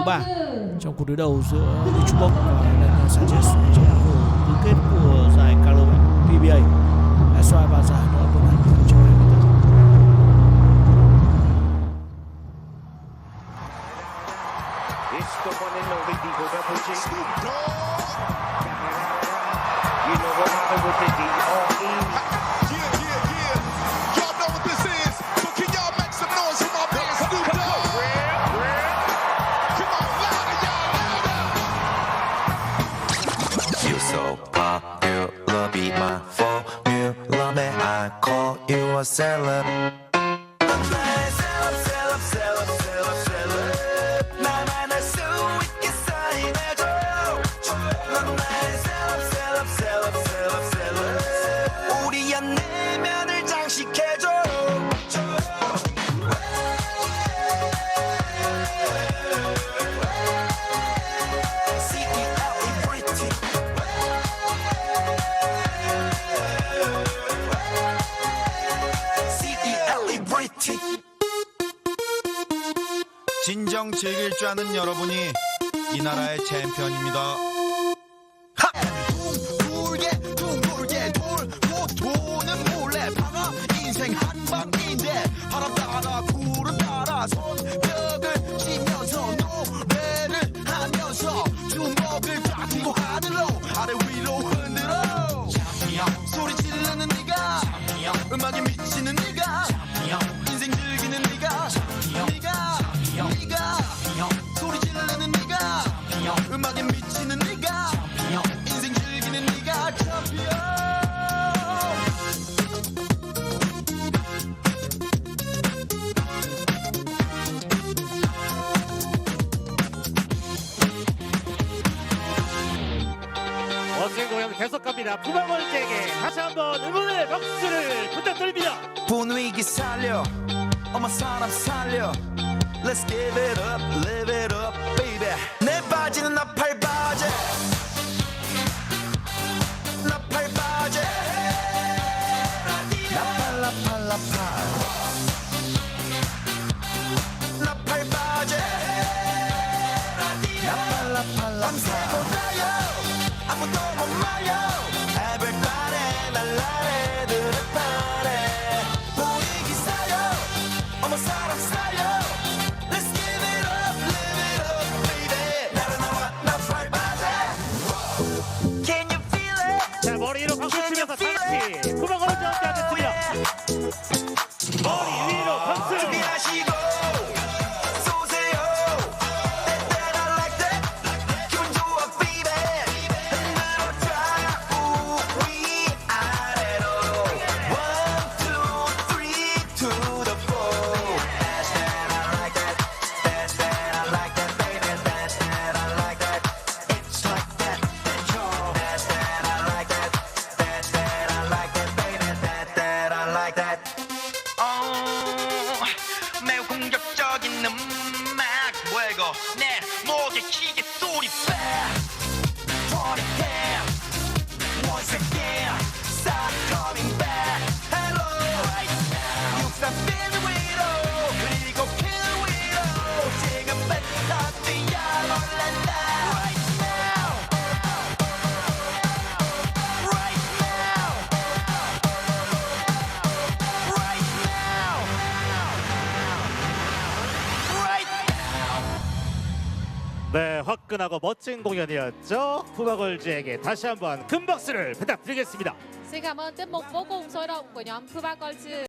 thứ ba trong cuộc đối đầu giữa Ichubok và Renan Sanchez trong cuộc tứ kết của giải Carlo PBA SY và giải Hà Nội Open 2024. Esto pone 94 double G. You know what happened with the D-R-E? So popular, be my formula, may I call you a celeb, 진정 즐길 줄 아는 여러분이 이 나라의 챔피언입니다. 계속 갑니다. 부방월제에게 다시 한번 응원의 박수를 부탁드립니다. 분위기 살려. 어머 사람 살려. Let's give it up, live it up, baby. 내 바지는 나팔 바지. 나팔 바지. 나팔 나팔 나팔. 나팔 바지. 나팔 나팔 나팔 我多么漫游 now, mortgage 네 화끈하고 멋진 공연이었죠. 부방월제에게 다시 한번 큰 박수를 부탁드리겠습니다. Sôi động của nhóm Cuba Culture.